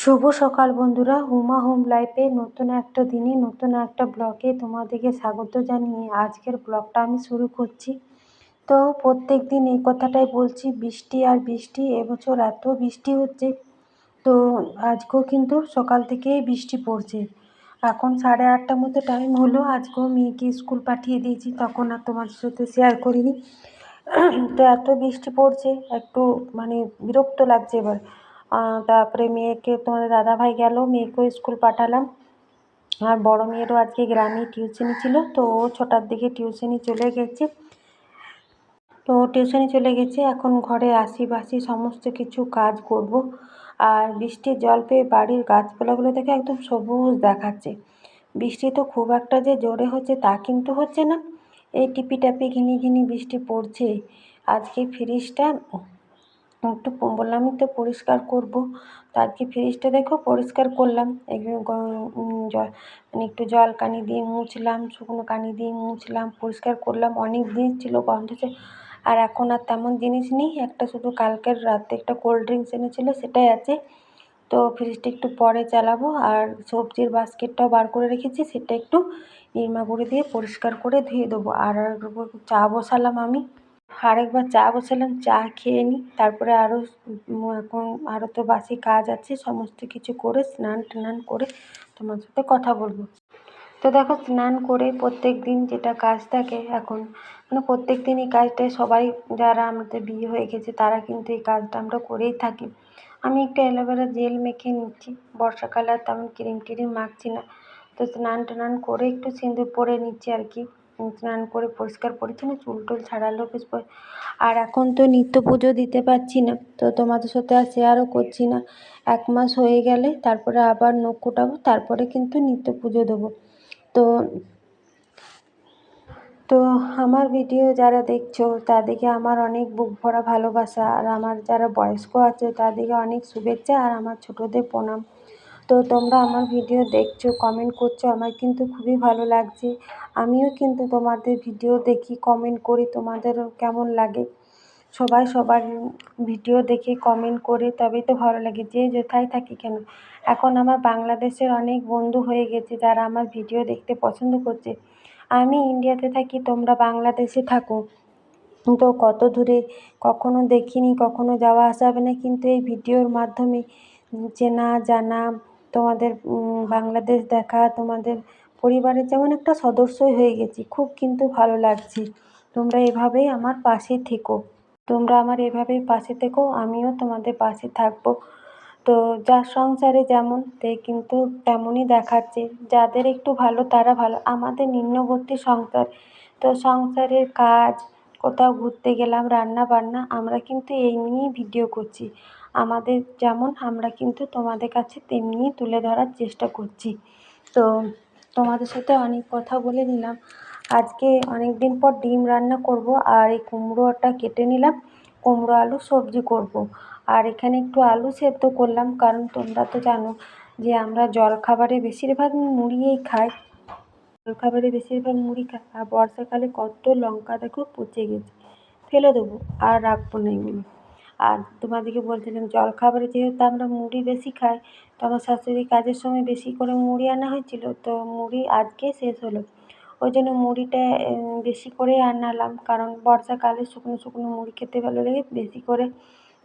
শুভ সকাল বন্ধুরা। হুমা হোম লাইফে নতুন একটা দিনে, নতুন একটা ব্লগে তোমাদেরকে স্বাগত জানিয়ে আজকের ব্লগটা আমি শুরু করছি। তো প্রত্যেক দিন এই কথাটাই বলছি, বৃষ্টি আর বৃষ্টি, এবছর এত বৃষ্টি হচ্ছে। তো আজকেও কিন্তু সকাল থেকেই বৃষ্টি পড়ছে। এখন সাড়ে আটটার মতো টাইম হলো, আজকেও মেয়েকে স্কুল পাঠিয়ে দিয়েছি, তখন আর তোমাদের সাথে শেয়ার করিনি। তো এত বৃষ্টি পড়ছে, একটু মানে বিরক্ত লাগছে এবার। তারপরে মেয়েকে তোমাদের দাদাভাই গেল, মেয়েকেও স্কুল পাঠালাম। আর বড় মেয়েরও আজকে গ্রামে টিউশনি ছিল, তো ও ছটার দিকে টিউশনি চলে গেছে। তো টিউশনি চলে গেছে, এখন ঘরে আসি বাসি সমস্ত কিছু কাজ করব। আর বৃষ্টির জল পেয়ে বাড়ির গাছপালাগুলো দেখে একদম সবুজ দেখাচ্ছে। বৃষ্টি তো খুব একটা যে জোরে হচ্ছে তা কিন্তু হচ্ছে না। এই টিপি টাপি ঘিনি ঘিনি বৃষ্টি পড়ছে। আজকে ফ্রিজটা একটু বললামই তো পরিষ্কার করব। তো আজকে ফ্রিজটা দেখো? পরিষ্কার করলাম। মানে একটু জল কানি দিয়ে মুছলাম, শুকনো কানি দিয়ে মুছলাম, পরিষ্কার করলাম। অনেক জিনিস ছিল গন্ধতে আর এখন আর তেমন জিনিস নেই। একটা শুধু কালকের রাতে একটা কোল্ড ড্রিঙ্কস এনেছিলো, সেটাই আছে। তো ফ্রিজটা একটু পরে চালাবো, আর সবজির বাস্কেটটাও বার করে রেখেছি। সেটা একটু নিরমা গুঁড়ি দিয়ে পরিষ্কার করে ধুয়ে দেবো। আর চা বসালাম আমি। আরেকবার চা বসালাম, চা খেয়ে নিই তারপরে আরও এখন আরও তো বাসি কাজ আছে, সমস্ত কিছু করে, স্নান টান করে তোমার সাথে কথা বলব। তো দেখো, স্নান করে প্রত্যেক দিন যেটা কাজ থাকে এখন মানে প্রত্যেক দিন এই কাজটাই সবাই যারা আমাদের বিয়ে হয়ে গেছে, তারা কিন্তু এই কাজটা আমরা করেই থাকি। আমি একটা অ্যালোভেরা জেল মেখে নিচ্ছি, বর্ষাকালে আর তেমন ক্রিম টিরিম মাখছি না। তো স্নান টান করে একটু সিঁদুর পরে নিচ্ছি আর কি। স্নান করে পরিষ্কার পরিচ্ছন্ন, চুল টুল ছাড়ালেও বেশ আর এখন তো নিত্য পুজো দিতে পারছি না, তো তোমাদের সাথে আর শেয়ারও করছি না। এক মাস হয়ে গেলে তারপরে আবার নখ কোটাবো, তারপরে কিন্তু নিত্য পুজো দেবো। তো তো আমার ভিডিও যারা দেখছ তাদেরকে আমার অনেক বুক ভরা ভালোবাসা। আর আমার যারা বয়স্ক আছে তাদেরকে অনেক শুভেচ্ছা। আর আমার ছোটোদের প্রণাম। তো তোমরা আমার ভিডিও দেখছ কমেন্ট করছ, আমার কিন্তু খুবই ভালো লাগছে। আমিও কিন্তু তোমাদের ভিডিও দেখি কমেন্ট করি তোমাদেরও কেমন লাগে? সবাই সবার ভিডিও দেখে কমেন্ট করে, তবেই তো ভালো লাগে, যে যেথায় থাকি কেন? এখন আমার বাংলাদেশের অনেক বন্ধু হয়ে গেছে, যারা আমার ভিডিও দেখতে পছন্দ করছে। আমি ইন্ডিয়াতে থাকি, তোমরা বাংলাদেশে থাকো। তো কত দূরে কখনো দেখিনি, কখনো যাওয়া আসা হবে না, কিন্তু এই ভিডিওর মাধ্যমে চেনা, জানা তোমাদের বাংলাদেশ দেখা, তোমাদের পরিবারের যেমন একটা সদস্যই হয়ে গেছি, খুব কিন্তু ভালো লাগছে। তোমরা এভাবেই আমার পাশে থেকো। তোমরা আমার এভাবেই পাশে থেকো, আমিও তোমাদের পাশে থাকব। তো যার সংসারে যেমন, তে কিন্তু তেমনই দেখাচ্ছে। যাদের একটু ভালো, তারা ভালো। আমাদের নিম্নবর্তী সংসার, তো সংসারের কাজ, কোথাও ঘুরতে গেলাম রান্না বান্না আমরা কিন্তু এই নিয়েই ভিডিও করছি। আমাদের যেমন আমরা কিন্তু তোমাদের কাছে তেমনিই তুলে ধরার চেষ্টা করছি। তো তোমাদের সাথে অনেক কথা বলে নিলাম। আজকে অনেক দিন পর ডিম রান্না করব আর এই কুমড়োটা কেটে নিলাম। কুমড়ো আলু সবজি করব। আর এখানে একটু আলু সেদ্ধ করলাম, কারণ তোমরা তো জানো যে আমরা জলখাবারে বেশিরভাগ মুড়িই খাই। জলখাবারে বেশিরভাগ মুড়ি খাই। আর বর্ষাকালে কত লঙ্কা দেখো পচে গেছে। ফেলে দেবো, আর রাখব না এগুলো। আর তোমাদেরকে বলছিলাম, জলখাবারে যেহেতু আমরা মুড়ি বেশি খাই তো আমার শাশুড়ি কাজের সময় বেশি করে মুড়ি আনা হয়েছিল, তো মুড়ি আজকে শেষ হলো। ওই জন্য মুড়িটা বেশি করেই আনালাম, কারণ বর্ষাকালে শুকনো শুকনো মুড়ি খেতে ভালো লাগে, বেশি করে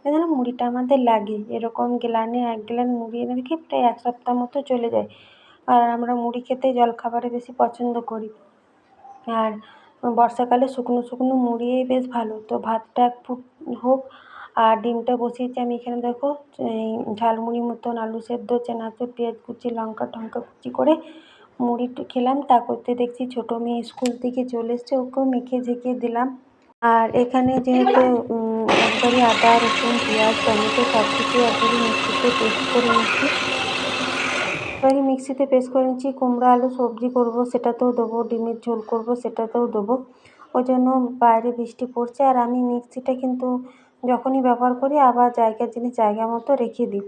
যেন মুড়িটা আমাদের লাগে। এরকম গ্লানে এক গ্লান মুড়ি এনে রেখে প্রায় এক সপ্তাহ মতো চলে যায়। আর আমরা মুড়ি খেতে জলখাবারে বেশি পছন্দ করি। আর বর্ষাকালে শুকনো শুকনো মুড়িই বেশ ভালো, তো ভাতটা ফুট হোক আর ডিমটা বসিয়েছি আমি এখানে দেখো, এই ঝালমুড়ির মতন আলু সেদ্ধ, চানাচুর, পেঁয়াজ কুচি, লঙ্কা টঙ্কা কুচি করে মুড়ি খেলাম। তা করতে দেখছি ছোটো মেয়ে স্কুল থেকে চলে এসছে, ওকেও মেখে ঝেঁকে দিলাম। আর এখানে যেহেতু একবারই আদা, রসুন, পেঁয়াজ, টমেটো সব কিছু একবারই মিক্সিতে পেস্ট করে নিচ্ছি। একবারই মিক্সিতে পেস্ট করে নিচ্ছি। কুমড়ো, আলু, সবজি করব, সেটাতেও দেবো। ডিমের ঝোল করব, সেটাতেও দেবো। ওই জন্য বাইরে বৃষ্টি পড়ছে। আর আমি মিক্সিটা কিন্তু যখনই ব্যবহার করি, আবার জায়গার জিনিস জায়গা মতো রেখে দিই।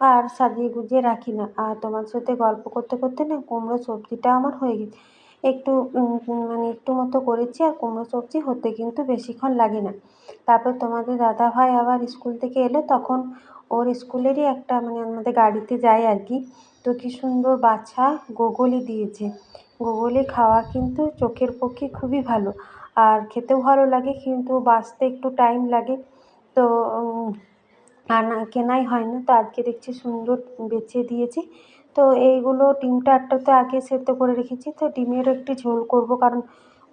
আর সাজিয়ে গুজিয়ে রাখি না। আর তোমার সাথে গল্প করতে করতে না কুমড়ো সবজিটা আমার হয়ে গেছে। একটু মানে একটু মতো করেছি আর কুমড়ো সবজি হতে কিন্তু বেশিক্ষণ লাগে না। তারপর তোমাদের দাদাভাই আবার স্কুল থেকে এলো, তখন ওর স্কুলেরই একটা মানে আমাদের গাড়িতে যায় আর কি। তো কী সুন্দর বাছা গোগলি দিয়েছে। গোগলি খাওয়া কিন্তু চোখের পক্ষে খুবই ভালো। আর খেতেও ভালো লাগে, কিন্তু বাছতে একটু টাইম লাগে। তো আনা কেনাই হয় না তো আজকে দেখছি সুন্দর বেছে দিয়েছি। তো এইগুলো ডিমটা একটা তো আগে সেদ্ধ করে রেখেছি। তো ডিমেরও একটু ঝোল করব, কারণ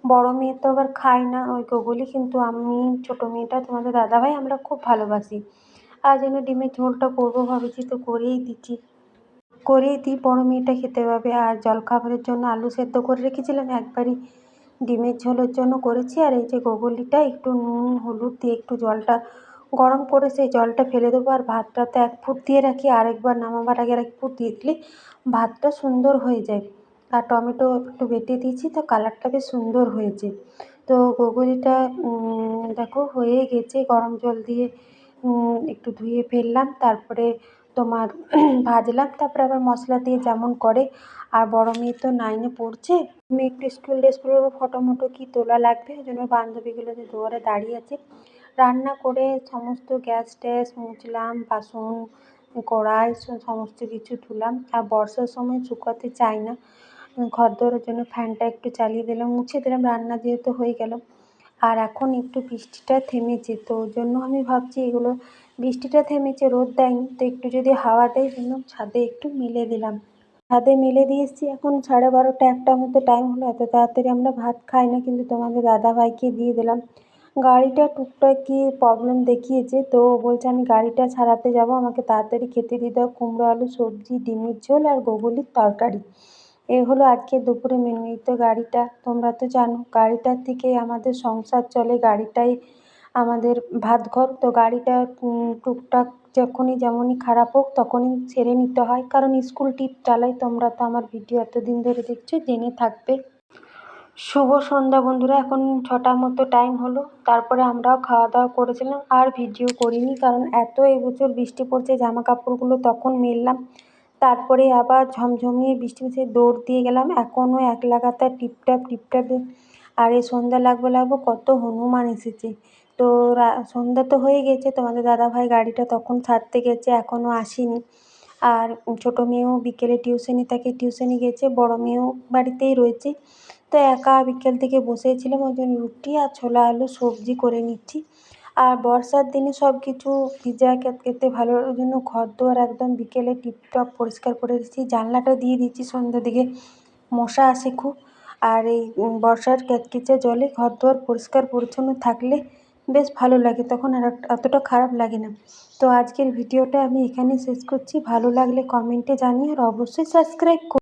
বড় মেয়ে তো আবার খায় না, ওই গোগলি কিন্তু আমি, ছোটো মেয়েটা, তোমাদের দাদাভাই আমরা খুব ভালোবাসি। আর জন্য ডিমের ঝোলটা করব ভাবেছি, তো করেই দিচ্ছি। করেই দিই, বড় মেয়েটা খেতে পাবে। আর জলখাবারের জন্য আলু সেদ্ধ করে রেখেছিলাম। একবারই ডিমের ঝোলের জন্য করেছি। আর এই যে গোগলিটা একটু নুন, হলুদ দিয়ে একটু জলটা গরম করে সেই জলটা ফেলে দেবো আর ভাতটা তো এক ফুট দিয়ে রাখি, আরেকবার নামাবার আগে এক ফুট দিয়ে দিলে ভাতটা সুন্দর হয়ে যায়। আর টমেটো একটু বেটে দিয়েছি তো কালারটা বেশ সুন্দর হয়েছে। তো গোগলিটা দেখো হয়ে গেছে গরম জল দিয়ে একটু ধুয়ে ফেললাম, তারপরে তোমার ভাজলাম, তারপরে আবার মশলা দিয়ে যেমন করে। আর বড় মেয়ে তো নাইনে পড়ছে, মেয়ে একটু স্কুল ড্রেস পরবো ফটো মটো কি তোলা লাগবে? ওই জন্য বান্ধবীগুলো যে দুয়ারে দাঁড়িয়ে আছে রান্না করে সমস্ত গ্যাস ট্যাস মুছলাম, বাসন কড়াই সমস্ত কিছু ধুলাম। আর বর্ষার সময় শুকাতে চাই না। ঘর দোরের জন্য ফ্যানটা একটু চালিয়ে দিলাম, মুছে দিলাম, রান্না যেহেতু হয়ে গেল। আর এখন একটু বৃষ্টিটা থেমেছে, তো ওই জন্য আমি ভাবছি এগুলো বৃষ্টিটা থেমেছে, রোদ দেয়নি। তো একটু যদি হাওয়া দেয়, জন্য ছাদে একটু মেলে দিলাম। ছাদে মেলে দিয়ে এসেছি, এখন সাড়ে বারোটা একটা মতো টাইম হলো, এত তাড়াতাড়ি আমরা ভাত খাই না, কিন্তু তোমাদের দাদাভাইকে দিয়ে দিলাম। গাড়িটা টুকটাক কি প্রবলেম দেখিয়েছে? তো বলছে, আমি গাড়িটা সারাতে যাব, আমাকে তাড়াতাড়ি খেতে দিয়ে দাও। কুমড়ো আলু, সবজি, ডিমের ঝোল আর গোগলির তরকারি। এই হলো আজকে দুপুরে মেনু তো গাড়িটা। তোমরা তো জানো, গাড়িটার থেকে আমাদের সংসার চলে, গাড়িটাই আমাদের ভাত ঘর তো গাড়িটা টুকটাক যখনই যেমনই খারাপ হোক, তখনই ছেড়ে নিতে হয়। কারণ স্কুল টিপ চালাই তোমরা তো আমার ভিডিও এতদিন ধরে দেখছ, জেনে থাকবে। শুভ সন্ধ্যা বন্ধুরা, এখন ছটার মতো টাইম হলো। তারপরে আমরাও খাওয়া দাওয়া করেছিলাম, আর ভিডিও করিনি, কারণ এত এবছর বৃষ্টি পড়ছে জামা কাপড়গুলো তখন মেললাম। তারপরে আবার ঝমঝমিয়ে বৃষ্টি মিশে দৌড় দিয়ে গেলাম, এখনও এক লাগাতার টিপটাপ টিপটাপ। আর এই সন্ধ্যা লাগবে লাগবো কত হনুমান এসেছে। তো সন্ধ্যা তো হয়ে গেছে, তোমাদের দাদাভাই গাড়িটা তখন ছাড়তে গেছে, এখনও আসেনি। আর ছোটো মেয়েও বিকেলে টিউশনি থাকে টিউশনি গেছে, বড় মেয়েও বাড়িতেই রয়েছে। তো একা বিকেল থেকে বসেছিলাম, ওই জন্য রুটি আর ছোলা আলু সবজি করে নিচ্ছি। আর বর্ষার দিনে সব কিছু ভিজা খেতে ভালো, ওই জন্য ঘর দুয়ার একদম বিকেলে টিপটপ পরিষ্কার করে দিচ্ছি। জানলাটা দিয়ে দিচ্ছি সন্ধ্যের দিকে, মশা আসে খুব। আর এই বর্ষার ক্যাচকেচে জলে ঘর দুয়ার পরিষ্কার পরিচ্ছন্ন থাকলে বেশ ভালো লাগে, তখন আর অতটা খারাপ লাগে না। তো আজকের ভিডিওটা আমি এখানে শেষ করছি। ভালো লাগলে কমেন্টে জানিয়ে আর অবশ্যই সাবস্ক্রাইব